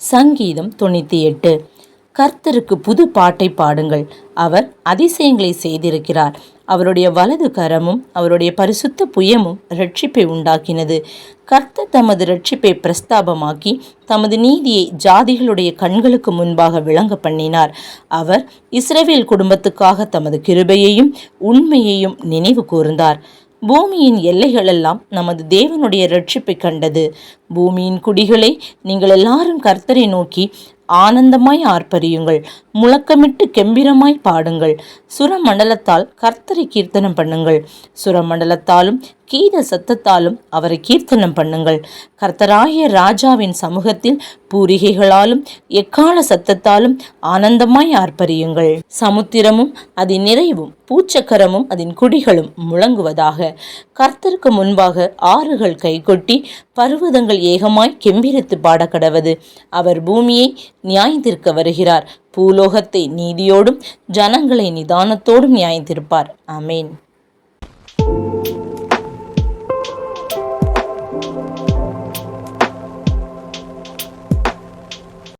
சங்கீதம் தொண்ணூற்றி எட்டு. கர்த்தருக்கு புது பாட்டை பாடுங்கள். அவர் அதிசயங்களை செய்திருக்கிறார். அவருடைய வலது கரமும் அவருடைய பரிசுத்த புயமும் ரட்சிப்பை உண்டாக்கினது. கர்த்தர் தமது ரட்சிப்பை பிரஸ்தாபமாக்கி தமது நீதியை ஜாதிகளுடைய கண்களுக்கு முன்பாக விளங்க பண்ணினார் அவர் இஸ்ரேவேல் குடும்பத்துக்காக தமது கிருபையையும் உண்மையையும் நினைவு கூர்ந்தார். பூமியின் எல்லைகளெல்லாம் நமது தேவனுடைய ரட்சிப்பை கண்டது. பூமியின் குடிகளை நீங்கள் எல்லாரும் கர்த்தரை நோக்கி ஆனந்தமாய் ஆர்ப்பரியுங்கள். முழக்கமிட்டு கெம்பிரமாய் பாடுங்கள். சுரமண்டலத்தால் கர்த்தரை கீர்த்தனம் பண்ணுங்கள். சுரமண்டலத்தாலும் கீத சத்தத்தாலும் அவரை கீர்த்தனம் பண்ணுங்கள். கர்த்தராகிய ராஜாவின் சமூகத்தில் பூரிகைகளாலும் எக்கால சத்தத்தாலும் ஆனந்தமாய் ஆர்ப்பரியுங்கள். சமுத்திரமும் அதன் நிறைவும் பூச்சக்கரமும் அதன் குடிகளும் முழங்குவதாக. கர்த்தருக்கு முன்பாக ஆறுகள் கைகொட்டி பருவதங்கள் ஏகமாய் கெம்பிரித்து பாடக்கடவது. அவர் பூமியை நியாயந்திருக்க வருகிறார். பூலோகத்தை நீதியோடும் ஜனங்களை நிதானத்தோடும் நியாயந்திருப்பார். ஆமேன்.